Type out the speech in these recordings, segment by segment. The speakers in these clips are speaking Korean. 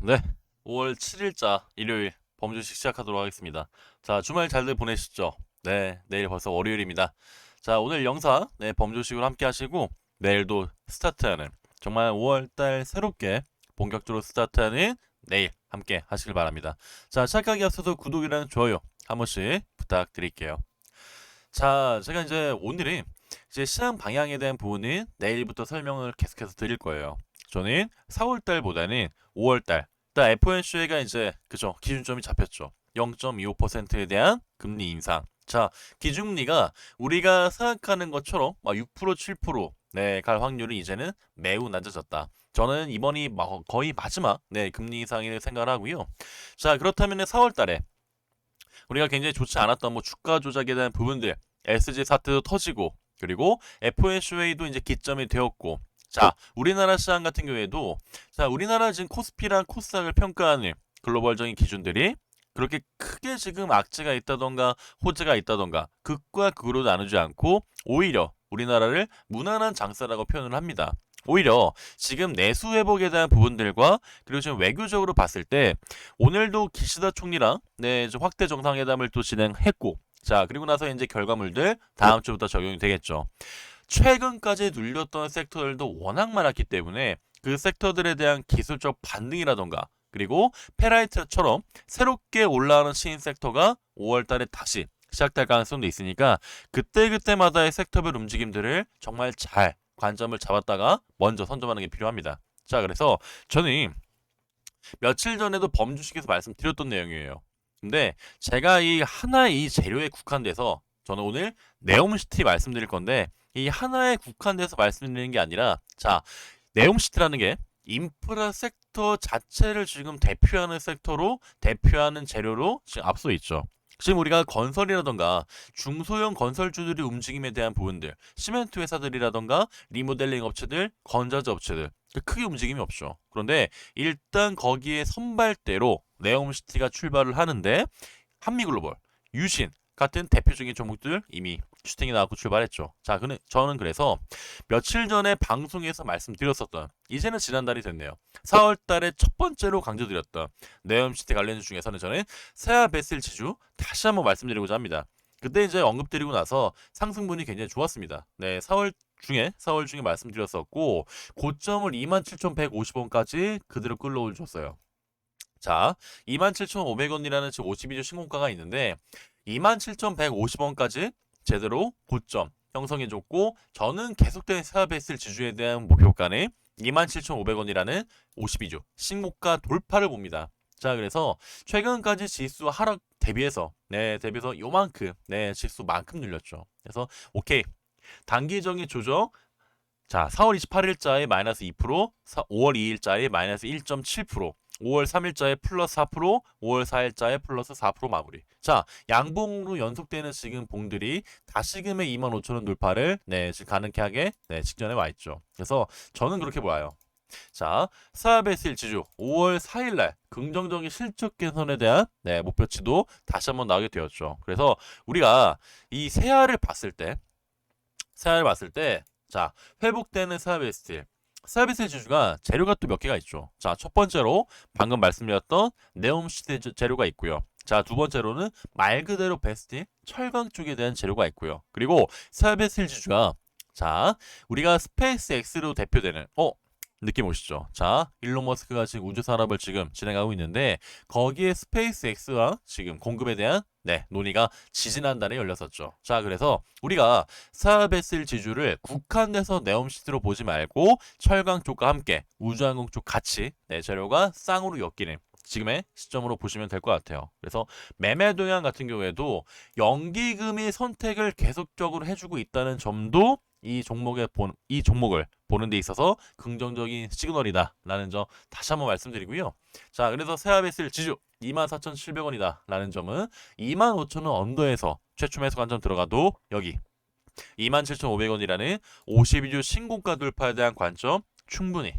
네, 5월 7일자 일요일 범주식 시작하도록 하겠습니다. 자, 주말 잘들 보내셨죠? 네, 내일 벌써 월요일입니다. 자, 오늘 영상 네, 범주식으로 함께 하시고 내일도 스타트하는 정말 5월달 새롭게 본격적으로 스타트하는 내일 함께 하시길 바랍니다. 자, 시작하기 앞서서 구독이랑 좋아요 한 번씩 부탁드릴게요. 자, 제가 이제 오늘은 이제 시장 방향에 대한 부분은 내일부터 설명을 계속해서 드릴 거예요. 저는 4월달보다는 5월달, 일단 FOMC가 이제 그죠 기준점이 잡혔죠. 0.25%에 대한 금리 인상. 자, 기준금리가 우리가 생각하는 것처럼 막 6% 7% 네, 갈 확률이 이제는 매우 낮아졌다. 저는 이번이 마- 거의 마지막 네, 금리 인상을 생각을 하고요. 자, 그렇다면 4월 달에 우리가 굉장히 좋지 않았던 뭐 주가 조작에 대한 부분들, SG 사태도 터지고 그리고 FOMC도 이제 기점이 되었고 자, 우리나라 시장 같은 경우에도 자, 우리나라 지금 코스피랑 코스닥을 평가하는 글로벌적인 기준들이 그렇게 크게 지금 악재가 있다던가 호재가 있다던가 극과 극으로 나누지 않고 오히려 우리나라를 무난한 장사라고 표현을 합니다. 오히려 지금 내수 회복에 대한 부분들과 그리고 지금 외교적으로 봤을 때 오늘도 기시다 총리랑 네, 확대 정상회담을 또 진행했고 자, 그리고 나서 이제 결과물들 다음 주부터 적용이 되겠죠. 최근까지 눌렸던 섹터들도 워낙 많았기 때문에 그 섹터들에 대한 기술적 반등이라던가 그리고 페라이트처럼 새롭게 올라오는 신인 섹터가 5월 달에 다시 시작될 가능성도 있으니까 그때그때마다의 섹터별 움직임들을 정말 잘 관점을 잡았다가 먼저 선점하는 게 필요합니다. 자, 그래서 저는 며칠 전에도 범주식에서 말씀드렸던 내용이에요. 근데 제가 이 하나의 이 재료에 국한돼서 저는 오늘 네옴시티 말씀드릴 건데 이 하나에 국한돼서 말씀드리는 게 아니라 자 네옴시티라는 게 인프라 섹터 자체를 지금 대표하는 섹터로 대표하는 재료로 지금 앞서 있죠. 지금 우리가 건설이라던가 중소형 건설주들이 움직임에 대한 부분들, 시멘트 회사들이라던가 리모델링 업체들, 건자재 업체들 크게 움직임이 없죠. 그런데 일단 거기에 선발대로 네옴시티가 출발을 하는데 한미글로벌, 유신 같은 대표적인 종목들 이미 슈팅이 나왔고 출발했죠. 자, 그는 저는 그래서 며칠 전에 방송에서 말씀드렸었던 이제는 지난달이 됐네요. 4월 달에 첫 번째로 강조드렸던 네옴시티 관련주 중에서는 저는 세아 베슬 지주 다시 한번 말씀드리고자 합니다. 그때 이제 언급드리고 나서 상승분이 굉장히 좋았습니다. 네, 4월 중에 4월 중에 말씀드렸었고 고점을 27,150원까지 그대로 끌어올렸어요. 자, 27,500원이라는 지금 52주 신고가가 있는데 27,150원까지 제대로 고점 형성해줬고 저는 계속된 세아베이스 지주에 대한 목표가는 27,500원이라는 52주 신고가 돌파를 봅니다. 자, 그래서 최근까지 지수 하락 대비해서 네, 대비해서 요만큼 네, 지수만큼 늘렸죠. 그래서 오케이. 단기적인 조정 자, 4월 28일자에 마이너스 2%, 5월 2일자에 마이너스 1.7%, 5월 3일자에 플러스 4%, 5월 4일자에 플러스 4% 마무리. 자, 양봉으로 연속되는 지금 봉들이 다시금의 25,000원 돌파를 네, 지금 가능케 하게 네, 직전에 와 있죠. 그래서 저는 그렇게 봐요. 자, 사베스 일 지주 5월 4일날 긍정적인 실적 개선에 대한 네, 목표치도 다시 한번 나오게 되었죠. 그래서 우리가 이 세아를 봤을 때, 세아를 봤을 때, 자, 회복되는 사베스틸 서비스 지주가 재료가 또 몇 개가 있죠. 자, 첫 번째로 방금 말씀드렸던 네옴시대 재료가 있고요. 자, 두 번째로는 말 그대로 베스트 철강 쪽에 대한 재료가 있고요. 그리고 서비스 지주가 자, 우리가 스페이스 X로 대표되는 어 느낌 오시죠? 자, 일론 머스크가 지금 우주 산업을 지금 진행하고 있는데 거기에 스페이스 X와 지금 공급에 대한 네, 논의가 지지난달에 열렸었죠. 자, 그래서 우리가 사베슬 지주를 국한돼서 네옴시티로 보지 말고 철강 쪽과 함께 우주항공 쪽 같이 네, 재료가 쌍으로 엮이는 지금의 시점으로 보시면 될 것 같아요. 그래서 매매 동향 같은 경우에도 연기금이 선택을 계속적으로 해주고 있다는 점도 이 종목에 본, 이 종목을 보는 데 있어서 긍정적인 시그널이다라는 점 다시 한번 말씀드리고요. 자, 그래서 세아베슬 지주 24,700원이다 라는 점은 25,000원 언더에서 최초 매수 관점 들어가도 여기 27,500원이라는 52주 신고가 돌파에 대한 관점 충분히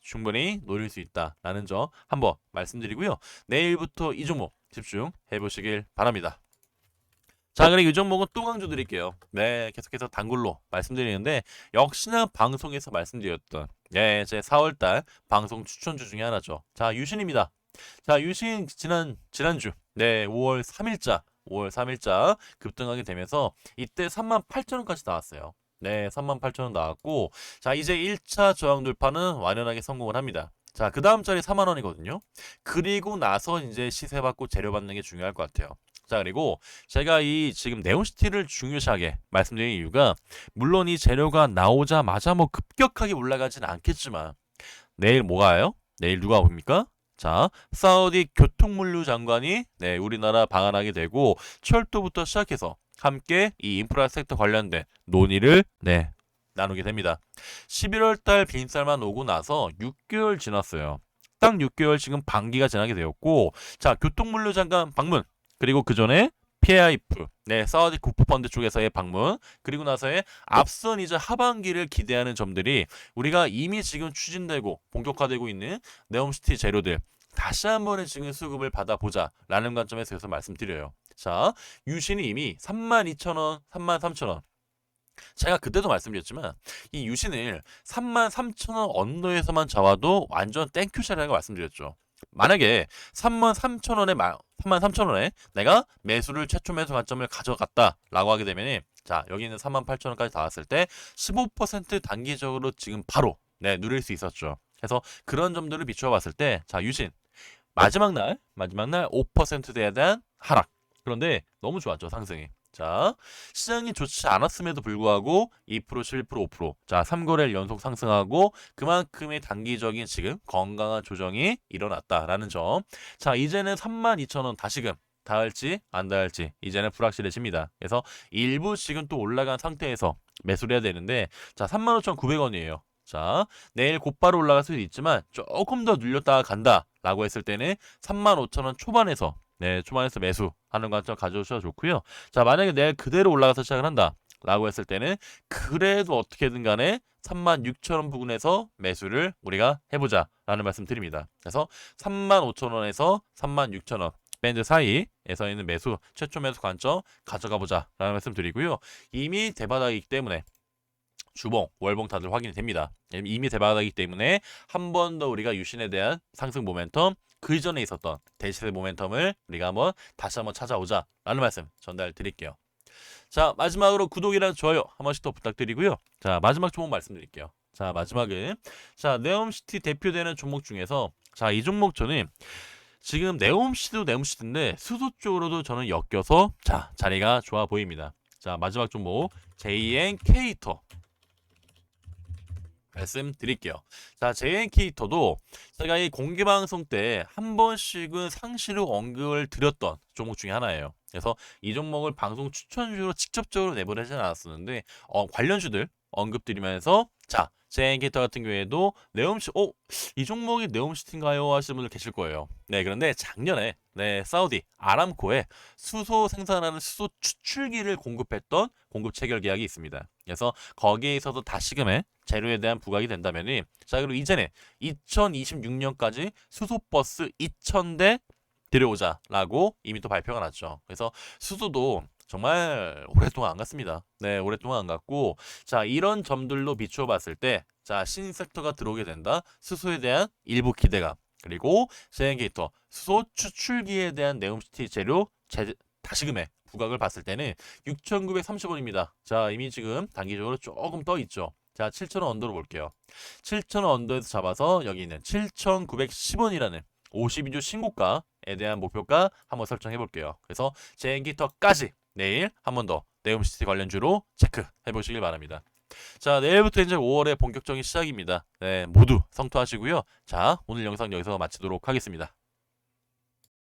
충분히 노릴 수 있다라는 점 한번 말씀드리고요. 내일부터 이 종목 집중해 보시길 바랍니다. 자, 그리고 이 종목은 또 강조 드릴게요. 네, 계속해서 단골로 말씀드리는데 역시나 방송에서 말씀드렸던 예, 제 4월달 방송 추천주 중에 하나죠. 자, 유신입니다. 자, 유신 지난 지난주 네, 5월 3일자 5월 3일자 급등하게 되면서 이때 38,000원까지 나왔어요. 네, 38,000원 나왔고 자, 이제 1차 저항 돌파는 완연하게 성공을 합니다. 자, 그 다음 자리 4만 원이거든요. 그리고 나서 이제 시세 받고 재료 받는 게 중요할 것 같아요. 자, 그리고 제가 이 지금 네온시티를 중요시하게 말씀드린 이유가 물론 이 재료가 나오자마자 뭐 급격하게 올라가진 않겠지만 내일 뭐가요? 내일 누가 옵니까? 자, 사우디 교통물류 장관이 네, 우리나라 방한하게 되고 철도부터 시작해서 함께 이 인프라 섹터 관련된 논의를 네, 나누게 됩니다. 11월 달 빈쌀만 오고 나서 6개월 지났어요. 딱 6개월 지금 반기가 지나게 되었고 자, 교통물류 장관 방문 그리고 그 전에 PIF, 네, 사우디 국부펀드 쪽에서의 방문, 그리고 나서의 앞선 이제 하반기를 기대하는 점들이 우리가 이미 지금 추진되고 본격화되고 있는 네옴시티 재료들 다시 한 번의 지금 수급을 받아보자라는 관점에서 계속 말씀드려요. 자, 유신이 이미 32,000원, 33,000원. 제가 그때도 말씀드렸지만 이 유신을 33,000원 언더에서만 잡아도 완전 땡큐 샷이라고 말씀드렸죠. 만약에 33,000원에 33,000원에 내가 매수를 최초 매수 관점을 가져갔다라고 하게 되면 자, 여기 있는 38,000원까지 닿았을 때 15% 단기적으로 지금 바로 네, 누릴 수 있었죠. 그래서 그런 점들을 비추어 봤을 때 자, 유신 마지막 날, 마지막 날 5%대에 대한 하락. 그런데 너무 좋았죠, 상승이. 자, 시장이 좋지 않았음에도 불구하고 2%, 11%, 5%. 자, 3거래일 연속 상승하고 그만큼의 단기적인 지금 건강한 조정이 일어났다라는 점. 자, 이제는 32,000원 다시금 닿을지 안 닿을지 이제는 불확실해집니다. 그래서 일부 지금 또 올라간 상태에서 매수를 해야 되는데 자, 35,900원이에요. 자, 내일 곧바로 올라갈 수도 있지만 조금 더 눌렸다가 간다라고 했을 때는 35,000원 초반에서 네, 초반에서 매수하는 관점 가져오셔도 좋고요. 자, 만약에 내일 그대로 올라가서 시작을 한다. 라고 했을 때는 그래도 어떻게든 간에 36,000원 부근에서 매수를 우리가 해보자 라는 말씀 드립니다. 그래서 35,000원에서 36,000원 밴드 사이에서 있는 매수 최초 매수 관점 가져가 보자 라는 말씀 드리고요. 이미 대바닥이기 때문에 주봉, 월봉 다들 확인이 됩니다. 이미 대바닥이기 때문에 한 번 더 우리가 유신에 대한 상승 모멘텀 그 이전에 있었던 대시세 모멘텀을 우리가 한번 다시 한번 찾아오자 라는 말씀 전달 드릴게요. 자 마지막으로 구독이랑 좋아요 한 번씩 더 부탁드리고요. 자 마지막 종목 말씀드릴게요. 자 마지막은 자 네옴시티 대표되는 종목 중에서 자 이 종목 저는 지금 네옴시티도 네옴시티인데 수소 쪽으로도 저는 엮여서 자 자리가 좋아 보입니다. 자 마지막 종목 JN케이터 말씀드릴게요. 자, JN케이터도 제가 이 공개 방송 때 한 번씩은 상시로 언급을 드렸던 종목 중에 하나예요. 그래서 이 종목을 방송 추천주로 직접적으로 내보내지는 않았었는데 어, 관련주들 언급드리면서 자, JN케이터 같은 경우에도 네옴시 어, 이 종목이 네옴시티인가요? 하시는 분들 계실 거예요. 네, 그런데 작년에 네, 사우디 아람코에 수소 생산하는 수소 추출기를 공급했던 공급 체결 계약이 있습니다. 그래서 거기에 있어서 다시금의 재료에 대한 부각이 된다면은 자 그리고 이전에 2026년까지 수소버스 2,000대 들여오자라고 이미 또 발표가 났죠. 그래서 수소도 정말 오랫동안 안 갔습니다. 네, 오랫동안 안 갔고 자 이런 점들로 비추어 봤을 때 자 신섹터가 들어오게 된다. 수소에 대한 일부 기대감 그리고 제엔게이터 수소 추출기에 대한 네옴시티 재료 재, 다시금의 부각을 봤을 때는 6,930원입니다. 자 이미 지금 단기적으로 조금 떠 있죠. 자, 7,000원 언더로 볼게요. 7,000원 언더에서 잡아서 여기 있는 7,910원이라는 52주 신고가에 대한 목표가 한번 설정해 볼게요. 그래서 제인기터까지 내일 한 번 더 네옴시티 관련주로 체크해 보시길 바랍니다. 자, 내일부터 이제 5월의 본격적인 시작입니다. 네, 모두 성투하시고요. 자, 오늘 영상 여기서 마치도록 하겠습니다.